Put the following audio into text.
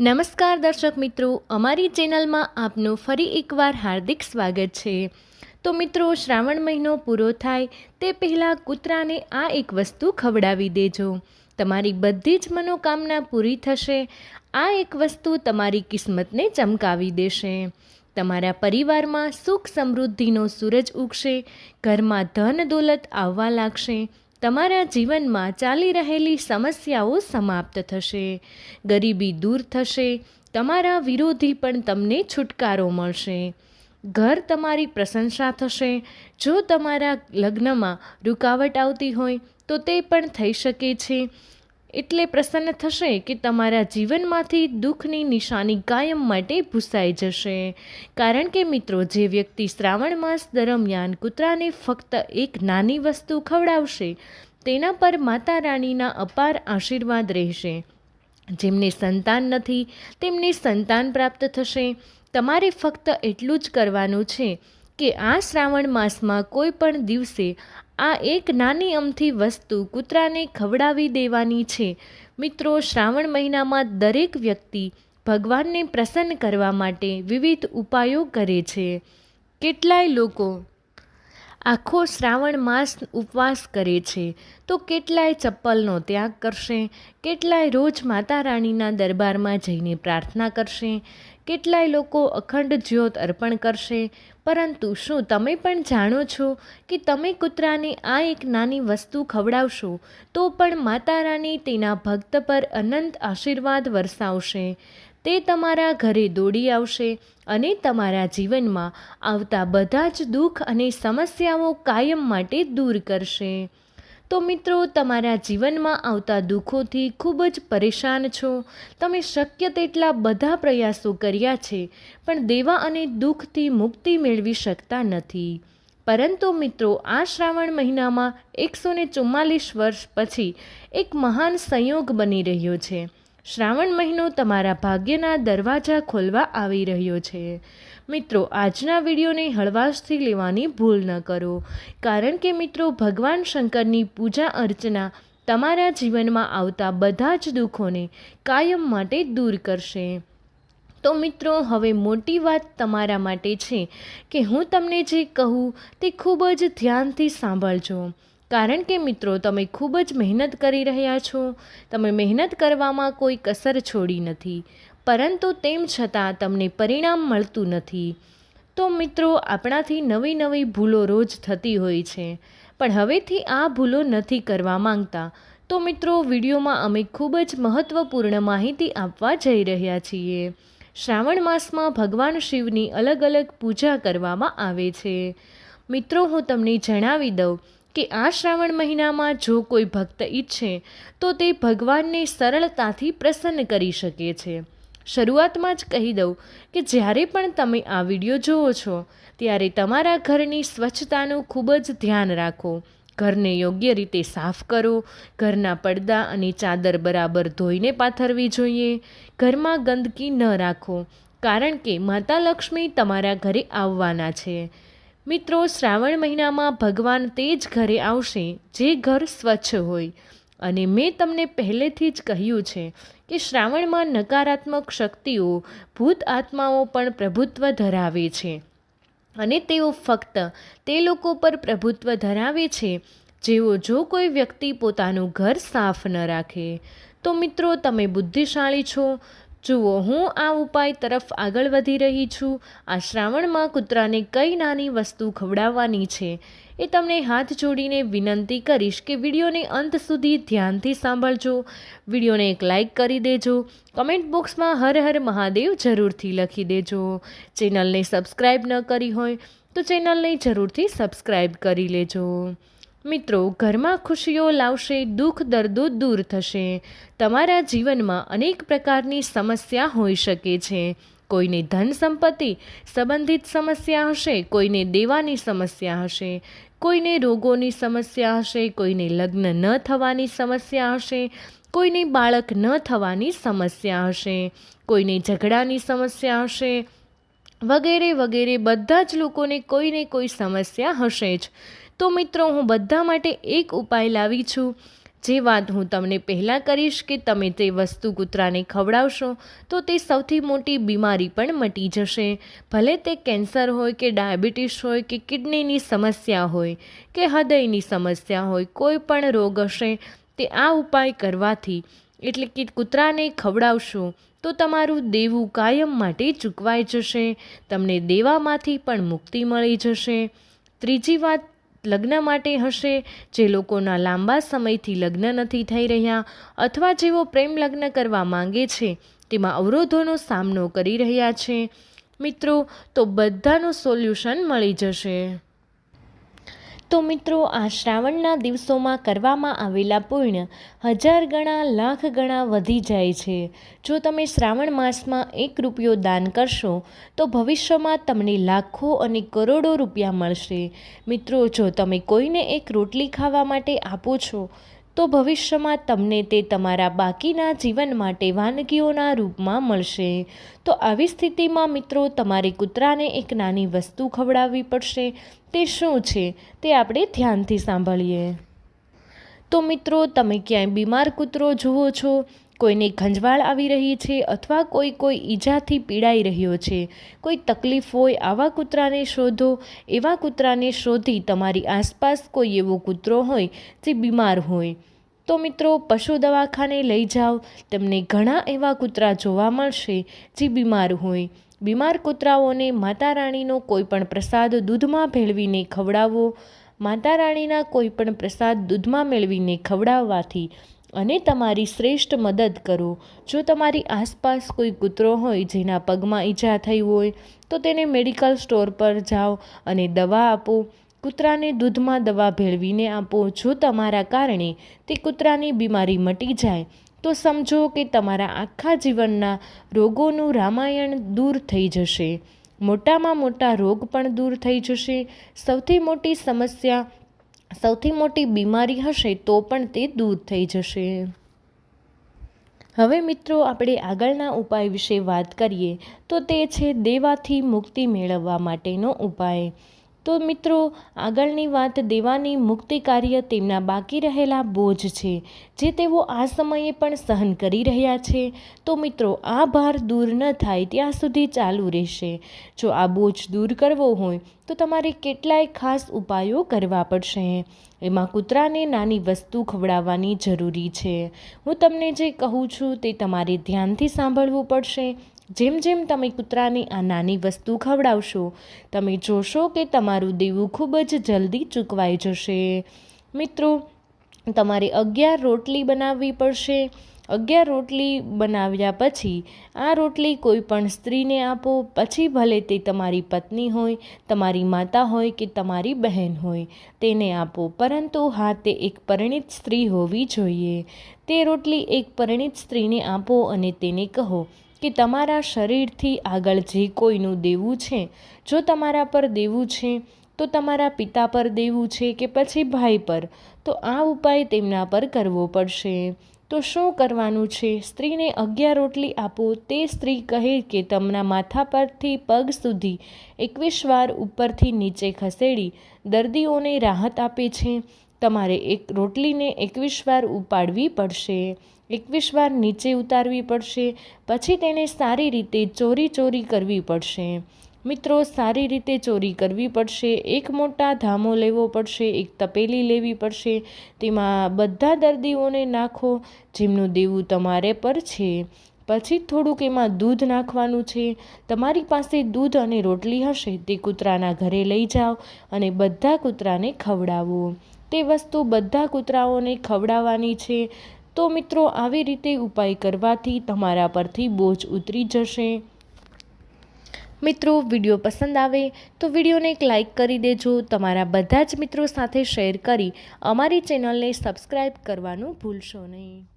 નમસ્કાર દર્શક મિત્રો, અમારી ચેનલમાં આપનું ફરી એકવાર હાર્દિક સ્વાગત છે. તો મિત્રો, શ્રાવણ મહિનો પૂરો થાય, તે પહેલાં કૂતરાને આ એક વસ્તુ ખવડાવી દેજો. તમારી બધી જ મનોકામના પૂરી થશે. આ એક વસ્તુ તમારી કિસ્મતને ચમકાવી દેશે. તમારા પરિવારમાં સુખ સમૃદ્ધિનો સૂરજ ઉગશે, ઘરમાં ધન દોલત આવવા લાગશે તમારા જીવનમાં ચાલી રહેલી સમસ્યાઓ સમાપ્ત થશે. ગરીબી દૂર થશે. તમારા વિરોધી પણ તમને છુટકારો મળશે. ઘર તમારી પ્રશંસા થશે. જો તમારા લગ્નમાં રૂકાવટ આવતી હોય, તો તે પણ થઈ શકે છે. એટલે પ્રસન્ન થશે કે તમારા જીવનમાંથી દુઃખની નિશાની કાયમ માટે ભૂસાઈ જશે. કારણ કે મિત્રો, જે વ્યક્તિ શ્રાવણ માસ દરમિયાન કૂતરાને ફક્ત એક નાની વસ્તુ ખવડાવશે, તેના પર માતા રાણીના અપાર આશીર્વાદ રહેશે. જેમને સંતાન નથી, તેમને સંતાન પ્રાપ્ત થશે. તમારે ફક્ત એટલું જ કરવાનું છે કે આ શ્રાવણ માસમાં કોઈ પણ દિવસે આ એક નાની અમથી વસ્તુ કૂતરાને ખવડાવી દેવાની છે. મિત્રો, શ્રાવણ મહિનામાં દરેક વ્યક્તિ ભગવાનને પ્રસન્ન કરવા માટે વિવિધ ઉપાયો કરે છે. કેટલાય લોકો આખો શ્રાવણ માસ ઉપવાસ કરે છે. તો કેટલાય ચપ્પલનો ત્યાગ કરશે, કેટલાય રોજ માતા રાણીના દરબારમાં જઈને પ્રાર્થના કરશે કેટલાય લોકો અખંડ જ્યોત અર્પણ કરશે. પરંતુ શું તમે પણ જાણો છો કે તમે કૂતરાને આ એક નાની વસ્તુ ખવડાવશો, તો પણ માતા રાની તેના ભક્ત પર અનંત આશીર્વાદ વરસાવશે. તે તમારા ઘરે દોડી આવશે અને તમારા જીવનમાં આવતા બધા જ દુઃખ અને સમસ્યાઓ કાયમ માટે દૂર કરશે. તો મિત્રો, તમારા જીવનમાં આવતા દુઃખોથી ખૂબ જ પરેશાન છો. તમે શક્ય તેટલા બધા પ્રયાસો કર્યા છે, પણ દેવા અને દુઃખથી મુક્તિ મેળવી શકતા નથી. પરંતુ મિત્રો, આ શ્રાવણ મહિનામાં એકસો ને ચુમ્માલીસ વર્ષ પછી એક મહાન સંયોગ બની રહ્યો છે. શ્રાવણ મહિનો તમારા ભાગ્યના દરવાજા ખોલવા આવી રહ્યો છે. મિત્રો, આજના વિડીયોને હળવાશથી લેવાની ભૂલ ન કરો. કારણ કે મિત્રો, ભગવાન શંકરની પૂજા અર્ચના તમારા જીવનમાં આવતા બધા જ દુઃખોને કાયમ માટે દૂર કરશે. તો મિત્રો, હવે મોટી વાત તમારા માટે છે કે હું તમને જે કહું તે ખૂબ જ ધ્યાનથી સાંભળજો. કારણ કે મિત્રો, તમે ખૂબ જ મહેનત કરી રહ્યા છો. તમે મહેનત કરવામાં કોઈ કસર છોડી નથી. પરંતુ તેમ છતાં તમને પરિણામ મળતું નથી. તો મિત્રો, આપણાથી નવી નવી ભૂલો રોજ થતી હોય છે. પણ હવેથી આ ભૂલો નથી કરવા માંગતા. તો મિત્રો, વિડીયોમાં અમે ખૂબ જ મહત્ત્વપૂર્ણ માહિતી આપવા જઈ રહ્યા છીએ. શ્રાવણ માસમાં ભગવાન શિવની અલગ અલગ પૂજા કરવામાં આવે છે. મિત્રો, હું તમને જણાવી દઉં કે આ શ્રાવણ મહિનામાં જો કોઈ ભક્ત ઈચ્છે, તો તે ભગવાનને સરળતાથી પ્રસન્ન કરી શકે છે. શરૂઆતમાં જ કહી દઉં કે જ્યારે પણ તમે આ વીડિયો જુઓ છો, ત્યારે તમારા ઘરની સ્વચ્છતાનું ખૂબ જ ધ્યાન રાખો. ઘરને યોગ્ય રીતે સાફ કરો, ઘરના પડદા અને ચાદર બરાબર ધોઈને પાથરવી જોઈએ. ઘરમાં ગંદકી ન રાખો, કારણ કે માતા લક્ષ્મી તમારા ઘરે આવવાના છે. મિત્રો, શ્રાવણ મહિનામાં ભગવાન તે જ ઘરે આવશે જે ઘર સ્વચ્છ હોય. અને મેં તમને પહેલેથી જ કહ્યું છે કે શ્રાવણમાં નકારાત્મક શક્તિઓ ભૂત આત્માઓ પણ પ્રભુત્વ ધરાવે છે. અને તેઓ ફક્ત તે લોકો પર પ્રભુત્વ ધરાવે છે જેઓ જો કોઈ વ્યક્તિ પોતાનું ઘર સાફ ન રાખે. તો મિત્રો, તમે બુદ્ધિશાળી છો જુઓ, હું આ ઉપાય તરફ આગળ વધી રહી છું. આ શ્રાવણમાં કૂતરાને કઈ નાની વસ્તુ ખવડાવવાની છે એ તમને હાથ જોડીને વિનંતી કરીશ કે વિડીયોને અંત સુધી ધ્યાનથી સાંભળજો. વિડીયોને એક લાઇક કરી દેજો. કમેન્ટ બોક્સમાં હર હર મહાદેવ જરૂરથી લખી દેજો. ચેનલને સબસ્ક્રાઈબ ન કરી હોય તો ચેનલને જરૂરથી સબસ્ક્રાઈબ કરી લેજો. મિત્રો, ઘરમાં ખુશીઓ લાવશે, દુઃખ, દર્દો દૂર થશે. તમારા જીવનમાં અનેક પ્રકારની સમસ્યા હોઈ શકે છે. કોઈને ધન સંપત્તિ સંબંધિત સમસ્યા હશે, કોઈને દેવાની સમસ્યા હશે. કોઈને રોગોની સમસ્યા હશે, કોઈને લગ્ન ન થવાની સમસ્યા હશે. કોઈને બાળક ન થવાની સમસ્યા હશે. કોઈને ઝઘડાની સમસ્યા હશે. વગેરે વગેરે, બધા જ લોકોને કોઈને કોઈ સમસ્યા હશે જ. તો મિત્રો, હું બધા માટે એક ઉપાય લાવી છું. જે વાત હું તમને પહેલાં કરીશ કે તમે તે વસ્તુ કૂતરાને ખવડાવશો, તો તે સૌથી મોટી બીમારી પણ મટી જશે. ભલે તે કેન્સર હોય કે ડાયાબિટીસ હોય કે કિડનીની સમસ્યા હોય કે હૃદયની સમસ્યા હોય, કોઈ પણ રોગ હશે, તે આ ઉપાય કરવાથી, એટલે કે કૂતરાને ખવડાવશો, તો તમારું દેવું કાયમ માટે ચૂકવાઈ જશે, તમને દેવામાંથી પણ મુક્તિ મળી જશે. ત્રીજી વાત લગ્ન માટે હશે, જે લોકોના લાંબા સમયથી લગ્ન નથી થઈ રહ્યા અથવા જેઓ પ્રેમ લગ્ન કરવા માંગે છે, તેમાં અવરોધોનો સામનો કરી રહ્યા છે. મિત્રો, તો બધાનું સોલ્યુશન મળી જશે. તો મિત્રો, આ શ્રાવણના દિવસોમાં કરવામાં આવેલા પુણ્ય હજાર ગણા, લાખ ગણા વધી જાય છે. જો તમે શ્રાવણ માસમાં એક રૂપિયો દાન કરશો, તો ભવિષ્યમાં તમને લાખો અને કરોડો રૂપિયા મળશે. મિત્રો, જો તમે કોઈને એક રોટલી ખાવા માટે આપો છો તો ભવિષ્યમાં તમને તે તમારા બાકીના જીવન માટે વાનગીઓના રૂપમાં મળશે. તો આવી સ્થિતિમાં મિત્રો, તમારે કૂતરાને એક નાની વસ્તુ ખવડાવવી પડશે. તે શું છે તે આપણે ધ્યાનથી સાંભળીએ. તો મિત્રો, તમે ક્યાંય બીમાર કૂતરો જુઓ છો, કોઈને ખંજવાળ આવી રહી છે અથવા કોઈ કોઈ ઈજાથી પીડાઈ રહ્યો છે, કોઈ તકલીફ હોય આવા કૂતરાને શોધો, એવા કૂતરાને શોધી તમારી આસપાસ કોઈ એવો કૂતરો હોય જે બીમાર હોય. તો મિત્રો, પશુ દવાખાને લઈ જાઓ, તમને ઘણા એવા કૂતરા જોવા મળશે જે બીમાર હોય. બીમાર કૂતરાઓને માતા રાણીનો કોઈ પણ પ્રસાદ દૂધમાં ભેળવીને ખવડાવો માતા રાણીના કોઈ પણ પ્રસાદ દૂધમાં મેળવીને ખવડાવવાથી અને તમારી શ્રેષ્ઠ મદદ કરો. જો તમારી આસપાસ કોઈ કૂતરો હોય જેના પગમાં ઈજા થઈ હોય, તો તેને મેડિકલ સ્ટોર પર જાઓ અને દવા આપો. કૂતરાને દૂધમાં દવા ભેળવીને આપો. જો તમારા કારણે તે કૂતરાની બીમારી મટી જાય, તો સમજો કે તમારા આખા જીવનના રોગોનું રામાયણ દૂર થઈ જશે. મોટામાં મોટા રોગ પણ દૂર થઈ જશે. સૌથી મોટી સમસ્યા સૌથી મોટી બીમારી હશે તો પણ તે દૂર થઈ જશે. હવે મિત્રો આપણે આગળના ઉપાય વિશે વાત કરીએ તો તે છે દેવાથી મુક્તિ મેળવવા માટેનો ઉપાય. તો મિત્રો, આગળની વાત દેવાની મુક્તિ કાર્ય તેમના બાકી રહેલા બોજ છે, જે તેઓ આ સમયે પણ સહન કરી રહ્યા છે. તો મિત્રો, આ ભાર દૂર ન થાય ત્યાં સુધી ચાલુ રહેશે. જો આ બોજ દૂર કરવો હોય, તો તમારે કેટલાય ખાસ ઉપાયો કરવા પડશે. એમાં કૂતરાને નાની વસ્તુ ખવડાવવાની જરૂરી છે. હું તમને જે કહું છું તે તમારે ધ્યાનથી સાંભળવું પડશે. જેમ જેમ તમે કૂતરાની આ નાની વસ્તુ ખવડાવશો, તમે જોશો કે તમારું દેવું ખૂબ જ જલ્દી ચૂકવાઈ જશે. મિત્રો, તમારે અગિયાર રોટલી બનાવવી પડશે. અગિયાર રોટલી બનાવ્યા પછી આ રોટલી કોઈ પણ સ્ત્રીને આપો. પછી ભલે તે તમારી પત્ની હોય, તમારી માતા હોય કે તમારી બહેન હોય, તેને આપો. પરંતુ હા, તે એક પરિણિત સ્ત્રી હોવી જોઈએ. તે રોટલી એક પરિણિત સ્ત્રીને આપો અને તેને કહો. કે તમારા શરીરથી આગળ જે કોઈનું દેવું છે, જો તમારા પર દેવું છે, તો તમારા પિતા પર દેવું છે કે પછી ભાઈ પર, તો આ ઉપાય તેમના પર કરવો પડશે. તો શું કરવાનું છે? સ્ત્રીને અગિયાર રોટલી આપો, તે સ્ત્રી કહે કે તમના માથા પરથી પગ સુધી એકવીસ વાર ઉપરથી નીચે ખસેડી, દર્દીઓને રાહત આપે છે. તમારે એક રોટલીને એકવીસ વાર ઉપાડવી પડશે. એકવીસ વાર નીચે ઉતારવી પડશે, પછી તેને સારી રીતે ચોરી ચોરી કરવી પડશે. મિત્રો, સારી રીતે ચોરી કરવી પડશે, એક મોટા ધામો લેવો પડશે, એક તપેલી લેવી પડશે, તેમાં બધા દર્દીઓને નાખો, જેમનું દેવું તમારે પર છે. પછી થોડુંક એમાં દૂધ નાખવાનું છે. તમારી પાસે દૂધ અને રોટલી હશે, તે કૂતરાના ઘરે લઈ જાઓ અને બધા કૂતરાને ખવડાવો. તે વસ્તુ બધા કૂતરાઓને ખવડાવવાની છે. તો મિત્રો, આવી રીતે ઉપાય કરવાથી તમારા પરથી બોજ ઉતરી જશે. મિત્રો, વીડિયો પસંદ આવે તો વિડીયોને એક લાઇક કરી દેજો. તમારા બધા જ મિત્રો સાથે શેર કરી અમારી ચેનલને સબસ્ક્રાઈબ કરવાનું ભૂલશો નહીં.